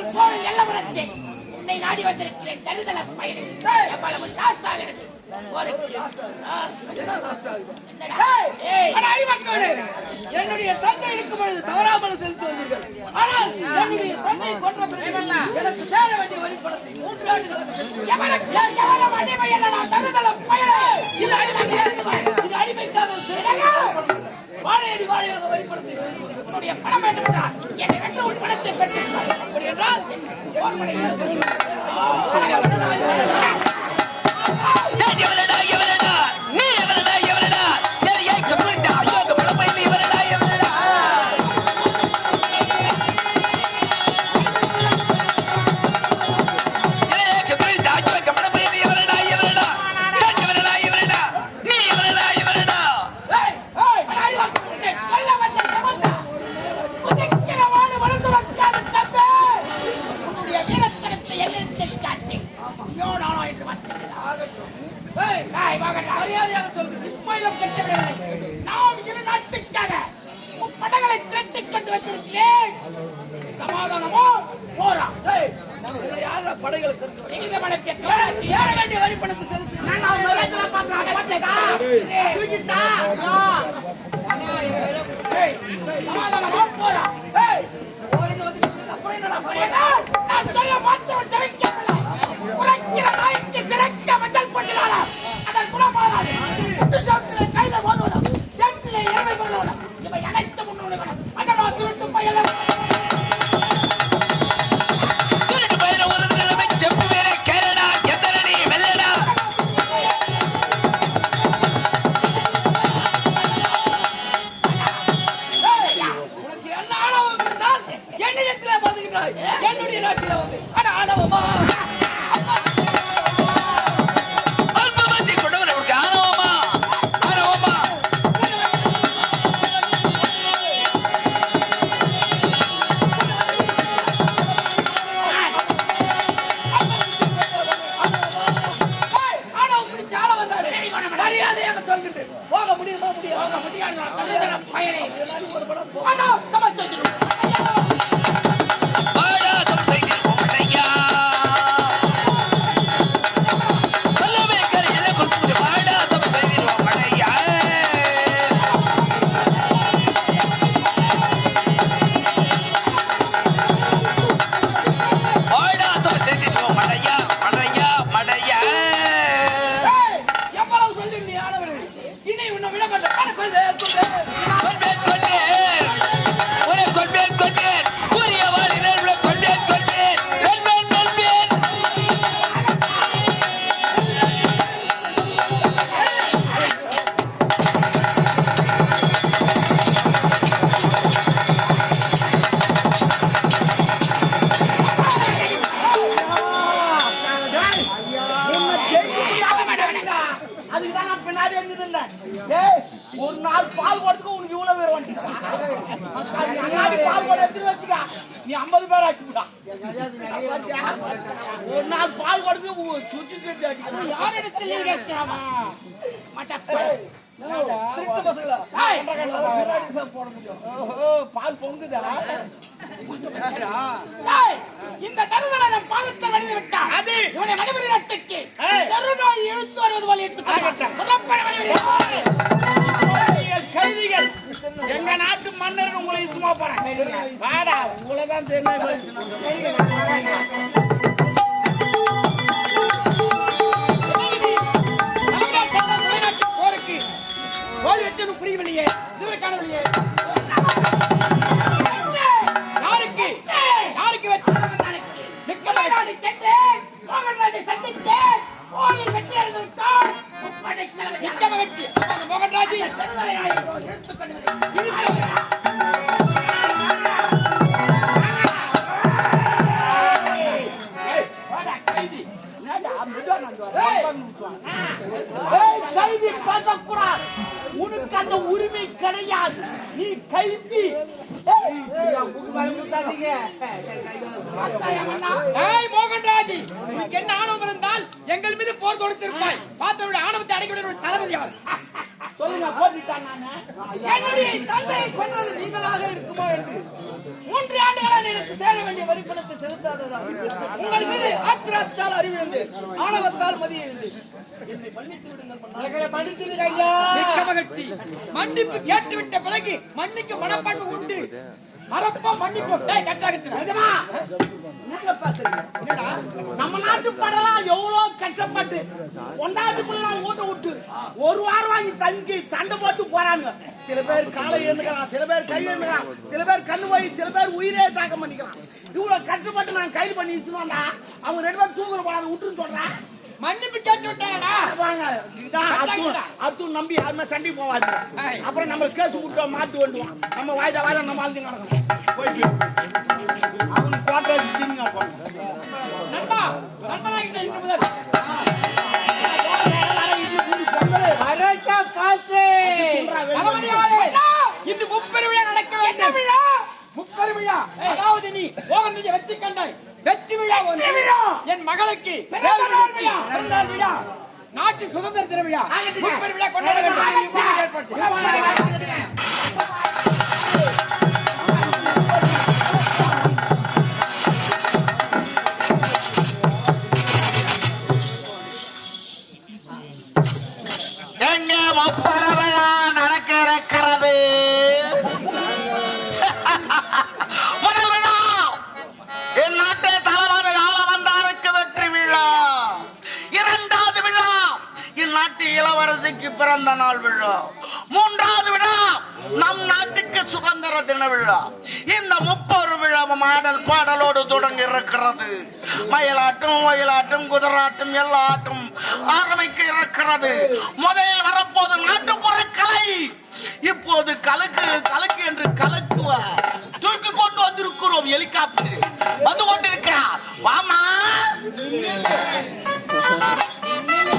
வந்தேன் உன்னை நாடி வந்திருக்கிறேன் தருதல பயணி எவ்வளவு அடிமக்களே, என்னுடைய தந்தை இருக்கும் பொழுது தவறாமல் செலுத்தி வந்தீர்கள் ஆனால் என்னுடைய தந்தை கொன்ற எனக்கு சேர வேண்டிய வரி பணத்தை மூன்று ஆண்டுகளுக்கு இது அடிமைக்காக வாழையடி வாழையாக வரி பணத்தை செலுத்தி வந்தீர்கள். உன்னுடைய பணம் வேண்டும் என்றால் என்னை வென்று உன் பணத்தை பெற்றிருப்பார் அப்படி என்றால் நாம் இரு நாட்டுக்காக முப்படைகளை திரட்டிக் கொண்டு வந்திருக்கிறேன். சமாதானமோ? போரா ஏய், இதுல யாரா படைகளை தெரிஞ்சு நீங்க மடக்கிய கிளர்ச்சி சேர வேண்டிய வரி பணத்தை செலுத்தி ஏய், சமாதானமோ? போரா அப்புறம்? நான் சொல்ல. என்னுடைய நாட்டில் வந்து ஆனா ஆணவமா? ஒரு நாள் பால் போடுறதுக்கு உனக்கு இவ்வளவு பேர் வந்துட்டான் பால் போட எடுத்து வச்சுக்க நீ ஐம்பது பேர் ஆக்கிவிட்டா ஒரு நாள் பால் போடுறதுக்கு சுற்றி யாரிடத்தில் நீ கேட்கிறாமா? பால் பொங்குதா இந்த தருதலை நம் பாதத்தில் வடிந்து விட்டான். அது. இவனை. தருநோய் இழுத்து வருவது போல எடுத்துக்கொண்டான். புரியவில்லையே இதுவரை காணவில்லையே யாருக்கு யாருக்கு மோகன்ராஜை சந்தித்தேன் போரில் வெற்றி அடைந்து முப்படை தலைவர் மகிழ்ச்சி அந்த எடுத்துக்கொண்டு கைதி பேசக்கூடாது உனக்கு அந்த உரிமை கிடையாது நீ கைதி மோகன்ராஜ் உனக்கு என்ன ஆணவம் இருந்தால் எங்கள் மீது போர் தொடுத்திருப்பாய் பார்த்தவருடைய ஆணவத்தை அடைக்க தளபதி யார் சொல்லுங்க போட்டுட்டான் நானு என்னுடைய தந்தையை கொன்றது நீங்களாக இருக்குமா என்று மூன்று ஆண்டுகளால் எனக்கு சேர வேண்டிய வரி பணத்தை செலுத்தாததால் உங்கள் மீது ஆத்திரத்தால் அறிவிழந்து ஆணவத்தால் மதியிழந்து என்னை மன்னித்து விடுங்கள் மன்னிப்பு கேட்டுவிட்ட பிறகு மன்னிக்க மனப்பான்மை உண்டு. மறப்பா மன்னிப்பு. டேய், கட்டா நிஜமா? என்னங்க பேசுறீங்க? நம்ம நாட்டு படலாம் எவ்வளவு கஷ்டப்பட்டு கொண்டாட்டுக்குள்ள ஊட்ட விட்டு ஒரு வாரம் வாங்கி தங்கி சண்டை போட்டு போறாங்க சில பேர் காலை எழுந்துக்கலாம் சில பேர் கை எழுந்துக்கலாம் சில பேர் கண்ணு போய் சில பேர் உயிரே தாக்கம் பண்ணிக்கிறான் இவ்வளவு கஷ்டப்பட்டு நான் கைது பண்ணி வச்சுருவாங்க அவங்க ரெண்டு பேரும் தூங்குற போடாத விட்டுன்னு சொல்றேன் மன்னிப்பு கேட்டு விட்டாடா வாங்க இதான் அர்த்தம் அர்த்தம் நம்பி யாருமே சண்டை போவாது அப்புறம் நம்ம கேஸ் விட்டு மாட்டு வந்துடுவோம் நம்ம வாய்தா வாய்தா நம்ம ஆளுங்க நடக்கணும். போயிட்டு அவனுக்கு வச்சு திங்க நண்பா நண்பனாகிட்ட முதல். இன்று நடக்க வேண்டும் முப்பெரு விழா அதாவது நீ நீங்க வெற்றி கண்டாய் வெற்றி விழா ஒன்று. என் மகளுக்கு பிறந்த நாள் விழா. நாட்டு சுதந்திர தின விழா. விழா கொண்டாட வேண்டும். நாட்டுக்கு பிறந்த நாள் விழா. மூன்றாவது விழா நம் நாட்டுக்கு சுதந்திர தின விழா. இந்த முப்பொரு விழா மாடல் பாடலோடு தொடங்கி இருக்கிறது. மயிலாட்டம் ஒயிலாட்டம் குதிராட்டம் எல்லா ஆட்டம் ஆரம்பிக்க இருக்கிறது. முதலில் வரப்போது நாட்டுப்புற கலை இப்போது கலக்கு கலக்கு என்று கலக்குவ தூக்கி கொண்டு வந்திருக்கிறோம் ஹெலிகாப்டர் வந்து கொண்டிருக்கிறார். வாமா!